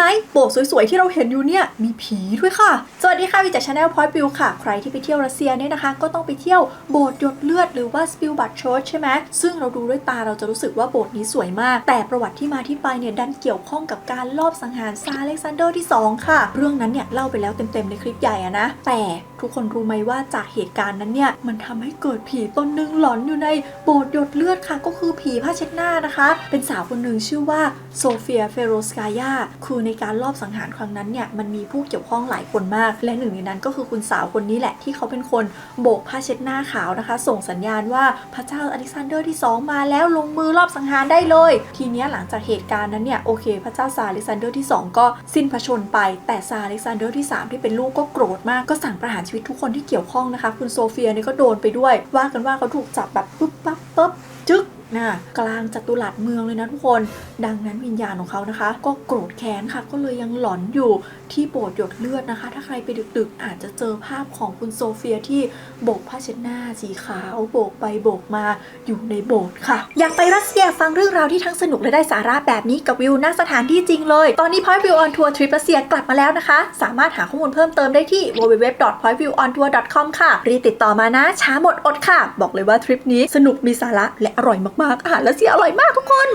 ไหมโบสถ์สวยๆ ที่เราเห็นอยู่เนี่ยมีผีด้วยค่ะ สวัสดีค่ะวิจากชาแนลพอยต์บิวค่ะ ใครที่ไปเที่ยวรัสเซียเนี่ยนะคะ ก็ต้องไปเที่ยวโบสถ์หยดเลือดหรือว่าสปิลบัตชอร์ชใช่ไหมซึ่งเราดูด้วยตาเราจะรู้สึกว่าโบสถ์นี้สวยมาก แต่ประวัติที่มาที่ไปเนี่ยดันเกี่ยวข้องกับการลอบสังหารซาร์เล็กซานเดอร์ที่ 2 ค่ะ เรื่องนั้นเนี่ยเล่าไปแล้วเต็มๆในคลิปใหญ่อะนะแต่ ทุกคนรู้ไหมว่าจากเหตุการณ์นั้นเนี่ยมันทำให้เกิดผีตนหนึ่งหลอนอยู่ในโบสถ์หยดเลือดค่ะ ก็คือผีผ้าเช็ดหน้านะคะ เป็นสาวคนหนึ่งชื่อว่าโซเฟียเฟโรสกายาคือในการลอบสังหารครั้งนั้นเนี่ยมันมีผู้เกี่ยวข้องหลายคนมาก และหนึ่งในนั้นก็คือคุณสาวคนนี้แหละที่เขาเป็นคนโบกผ้าเช็ดหน้าขาวนะคะ ส่งสัญญาณว่าพระเจ้าอเล็กซานเดอร์ที่ 2 มาแล้วลงมือลอบสังหารได้เลย ทีนี้หลังจากเหตุการณ์นั้นเนี่ยโอเค พระเจ้าซาร์อเล็กซานเดอร์ที่ 2 ก็สิ้นพระชนไป แต่ซาร์อเล็กซานเดอร์ที่ 3 ที่เป็นลูกก็โกรธมากก็สั่งประหารชีวิตทุกคนที่เกี่ยวข้องนะคะ คุณโซเฟียเนี่ยก็โดนไปด้วย ว่ากันว่าเขาถูกจับแบบปุ๊บปั๊บปุ๊บ นะกลางจัตุรัสเมืองเลยนะทุกคน ดังนั้นวิญญาณของเขานะคะ ก็โกรธแค้นค่ะ ก็เลยยังหลอนอยู่ที่โบสถ์หยดเลือดนะคะ ถ้าใครไปดึกๆ อาจจะเจอภาพของคุณโซเฟียที่โบกผ้าเช็ดหน้าสีขาวโบกไปโบกมาอยู่ในโบสถ์ค่ะ อยากไปรัสเซียฟังเรื่องราวที่ทั้งสนุกและได้สาระแบบนี้กับวิวหน้าสถานที่จริงเลย ตอนนี้ Point View on Tour ทริปรัสเซียกลับมาแล้วนะคะ สามารถหาข้อมูลเพิ่มเติมได้ที่ www.pointviewontour.com ค่ะ รีติดต่อมานะช้าหมดอดค่ะ บอกเลยว่าทริปนี้สนุกมีสาระและอร่อยมากมากๆอาหารรัสเซียอร่อยมากทุกคน